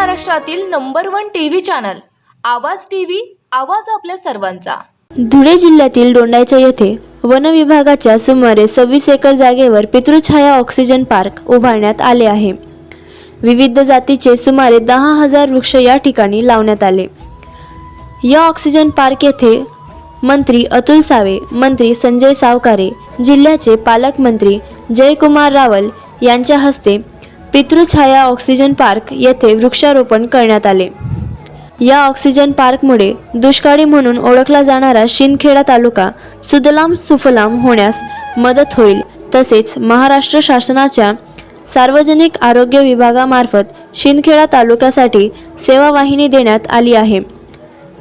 महाराष्ट्रातील number one TV channel Awaaz TV आवाज आपल्या सर्वांचा. धुळे जिल्ह्यातील डोंडाच्या येथे वन विभागाच्या सुमारे सव्वीस एकर जागेवर पितृछाया ऑक्सिजन पार्क उभारण्यात आले आहे. विविध जातीचे सुमारे दहा हजार वृक्ष या ठिकाणी लावण्यात आले. या ऑक्सिजन पार्क येथे मंत्री अतुल सावे मंत्री संजय सावकारे जिल्ह्याचे पालकमंत्री जयकुमार रावल यांच्या हस्ते पितृछाया ऑक्सिजन पार्क येथे वृक्षारोपण करण्यात आले. या ऑक्सिजन पार्कमुळे दुष्काळी म्हणून ओळखला जाणारा शिंदखेडा तालुका सुदलाम सुफलाम होण्यास मदत होईल तसेच महाराष्ट्र शासनाच्या सार्वजनिक आरोग्य विभागामार्फत शिंदखेडा तालुक्यासाठी सेवावाहिनी देण्यात आली आहे.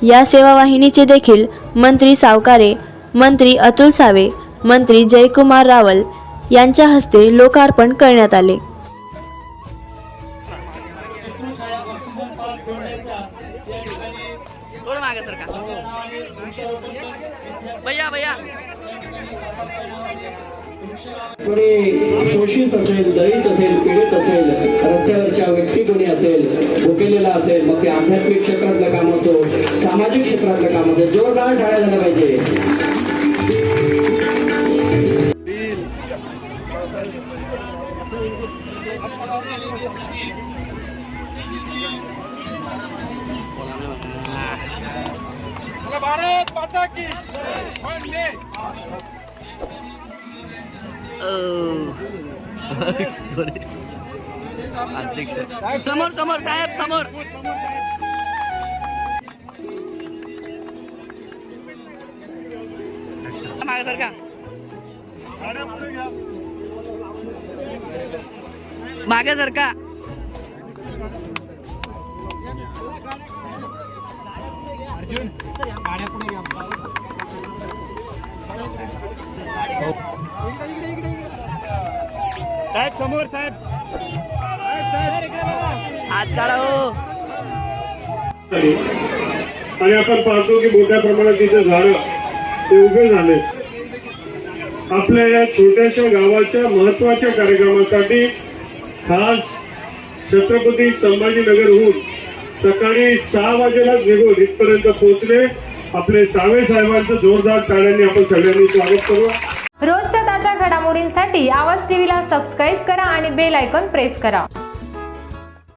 या सेवावाहिनीचे देखील मंत्री सावकारे मंत्री अतुल सावे मंत्री जयकुमार रावल यांच्या हस्ते लोकार्पण करण्यात आले. थोडं मागे सर का भैया भैया. कोणी शोषित असेल दलित असेल पीडित असेल रस्त्यावरच्या व्यक्ती कोणी असेल भुकेलेला असेल मग ते आध्यात्मिक क्षेत्रातलं काम असो सामाजिक क्षेत्रातलं काम असेल जोरदार टाळ्या झाल्या पाहिजे. भारत माता की वंदे अध्यक्ष समोर समोर साहेब समोर. मागे सर का मागे सर का साहेब समोर साहेब. हात हो. आणि आपण पाहतो की मोठ्या प्रमाणात तिथे झाडं ते उभे झाले. आपल्या या छोट्याशा गावाच्या महत्त्वाच्या कार्यक्रमासाठी खास छत्रपती संभाजीनगरहून सकाळी सहा वाजेलाच निघून इथपर्यंत पोहोचले. आपले सावे साहेबांचं जोरदार टाळ्यांनी आपण सगळ्यांनी स्वागत करू. रोजच्या ताज्या घडामोडींसाठी आवाज टीव्हीला सबस्क्राईब करा आणि बेल आयकॉन प्रेस करा.